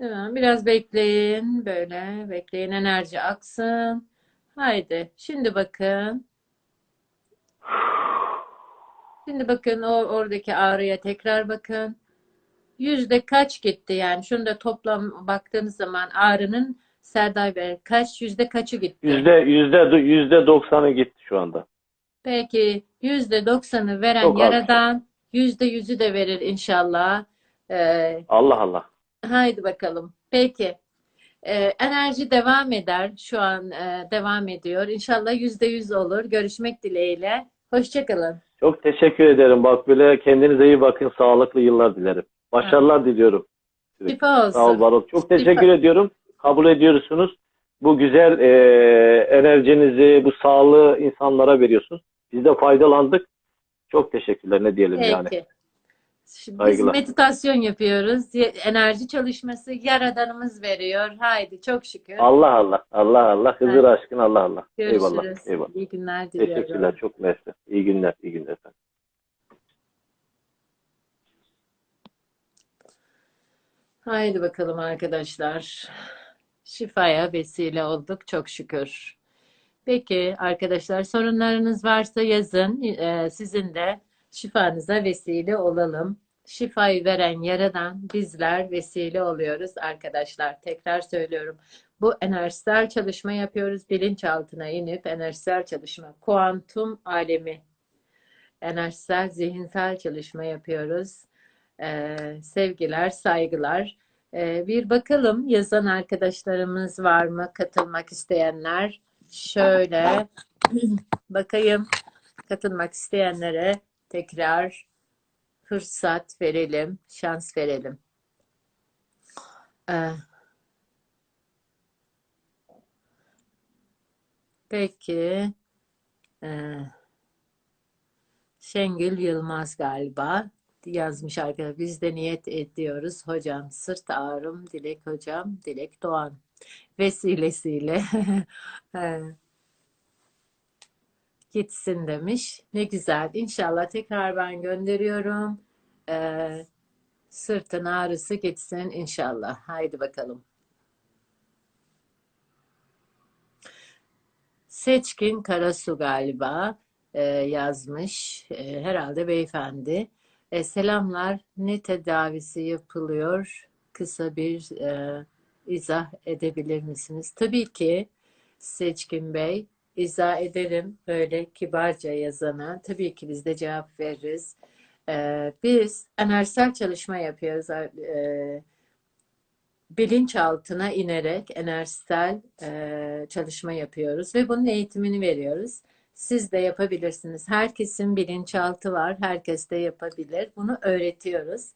Tamam, biraz bekleyin. Böyle bekleyin enerji aksın. Haydi. Şimdi bakın. Şimdi bakın o oradaki ağrıya tekrar bakın. Yüzde kaç gitti yani? Şunu da toplam baktığınız zaman ağrının Serdar Bey kaç yüzde kaçı gitti? Yüzde yüzde yüzde doksanı gitti şu anda. Peki yüzde doksanı veren Çok. Yaradan yüzde yüzü de verir inşallah. Ee, Allah Allah. Haydi bakalım. Peki. Ee, enerji devam eder. Şu an e, devam ediyor. İnşallah yüzde yüz olur. Görüşmek dileğiyle. Hoşçakalın. Çok teşekkür ederim. Bak böyle kendinize iyi bakın. Sağlıklı yıllar dilerim. Başarılar diliyorum. Şifa Sağ ol olsun. Barut. Çok Şifa. teşekkür ediyorum. Kabul ediyorsunuz. Bu güzel e, enerjinizi, bu sağlığı insanlara veriyorsunuz. Biz de faydalandık. Çok teşekkürler. Ne diyelim yani. Şimdi biz meditasyon yapıyoruz. Enerji çalışması Yaradanımız veriyor. Haydi çok şükür. Allah Allah. Allah Allah. Hızır Evet. aşkın Allah Allah. Eyvallah. Görüşürüz. Eyvallah. İyi günler diliyorum. Teşekkürler. Çok mersi. İyi günler. İyi günler efendim. Haydi bakalım arkadaşlar. Şifaya vesile olduk çok şükür. Peki arkadaşlar sorunlarınız varsa yazın. Ee, sizin de şifanıza vesile olalım. Şifayı veren Yaradan bizler vesile oluyoruz arkadaşlar. Tekrar söylüyorum. Bu enerjisel çalışma yapıyoruz. Bilinçaltına inip enerjisel çalışma, kuantum alemi, enerjisel zihinsel çalışma yapıyoruz. Ee, sevgiler, saygılar. Ee, bir bakalım yazan arkadaşlarımız var mı? Katılmak isteyenler. Şöyle bakayım. Katılmak isteyenlere tekrar fırsat verelim, şans verelim. Ee, peki. Ee, Şengül Yılmaz galiba yazmış arkadaşlar. Biz de niyet ediyoruz hocam. Sırt ağrım, Dilek hocam, Dilek Doğan vesilesiyle Ee, gitsin demiş. Ne güzel. İnşallah tekrar ben gönderiyorum. Ee, sırtın ağrısı gitsin inşallah. Haydi bakalım. Seçkin Karasu galiba e, yazmış. E, herhalde beyefendi. E, selamlar. Ne tedavisi yapılıyor? Kısa bir e, izah edebilir misiniz? Tabii ki Seçkin Bey izah ederim böyle kibarca yazana. Tabii ki biz de cevap veririz. E, biz enerjisel çalışma yapıyoruz. E, bilinçaltına inerek enerjisel e, çalışma yapıyoruz ve bunun eğitimini veriyoruz. Siz de yapabilirsiniz. Herkesin bilinçaltı var. Herkes de yapabilir. Bunu öğretiyoruz.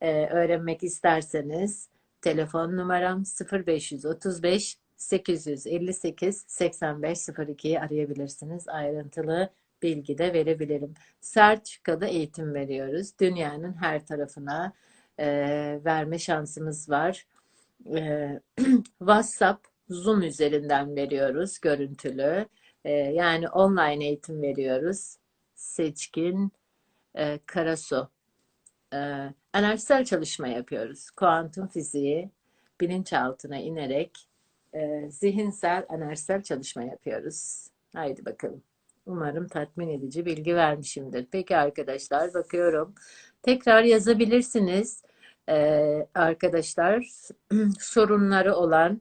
E, öğrenmek isterseniz telefon numaram 0535 858 8502'yi arayabilirsiniz. Ayrıntılı bilgi de verebilirim. Sertifikalı eğitim veriyoruz. Dünyanın her tarafına e, verme şansımız var. Ee, WhatsApp, Zoom üzerinden veriyoruz görüntülü. Ee, yani online eğitim veriyoruz. Seçkin e, Karasu. Ee, enerjisel çalışma yapıyoruz. Kuantum fiziği bilinçaltına inerek e, zihinsel, enerjisel çalışma yapıyoruz. Haydi bakalım. Umarım tatmin edici bilgi vermişimdir. Peki arkadaşlar bakıyorum. Tekrar yazabilirsiniz. Ee, arkadaşlar sorunları olan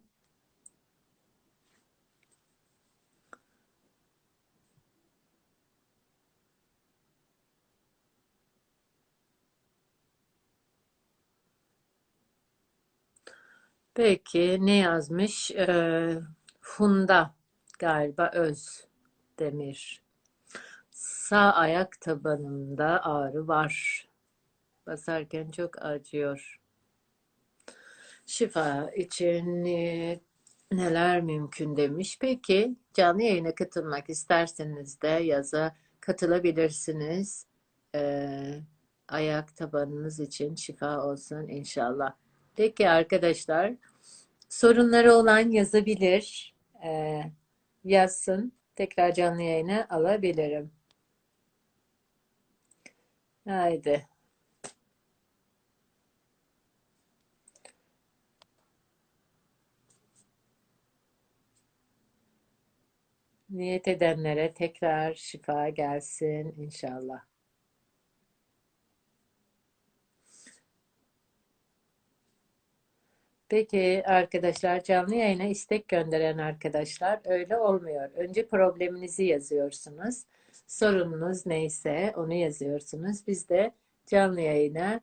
peki ne yazmış? Ee, Funda galiba Öz Demir. Sağ ayak tabanımda ağrı var. Basarken çok acıyor. Şifa için e, neler mümkün demiş. Peki canlı yayına katılmak isterseniz de yaza katılabilirsiniz. Ee, ayak tabanınız için şifa olsun inşallah. Peki arkadaşlar Sorunları olan yazabilir. E, yazsın. Tekrar canlı yayına alabilirim. Haydi. Niyet edenlere tekrar şifa gelsin inşallah. Peki arkadaşlar canlı yayına istek gönderen arkadaşlar öyle olmuyor. Önce probleminizi yazıyorsunuz. Sorununuz neyse onu yazıyorsunuz. Biz de canlı yayına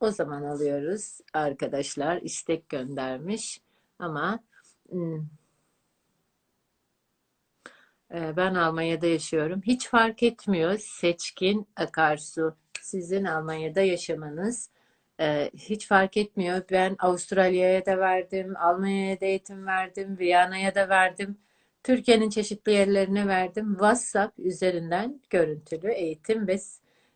o zaman alıyoruz arkadaşlar. istek göndermiş ama hmm, e, ben Almanya'da yaşıyorum. Hiç fark etmiyor seçkin akarsu. Sizin Almanya'da yaşamanız e, hiç fark etmiyor. Ben Avustralya'ya da verdim, Almanya'ya da eğitim verdim, Viyana'ya da verdim. Türkiye'nin çeşitli yerlerine verdim. WhatsApp üzerinden görüntülü eğitim ve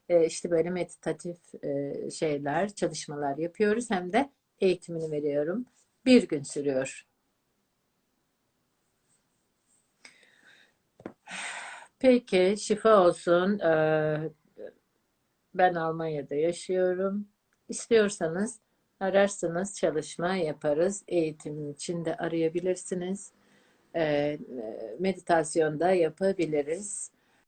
e, işte böyle meditatif e, şeyler, çalışmalar yapıyoruz. Hem de eğitimini veriyorum. Bir gün sürüyor. Peki, şifa olsun. Ee, ben Almanya'da yaşıyorum. İstiyorsanız ararsınız, çalışma yaparız. Eğitim için de arayabilirsiniz. Ee, meditasyonda yapabiliriz.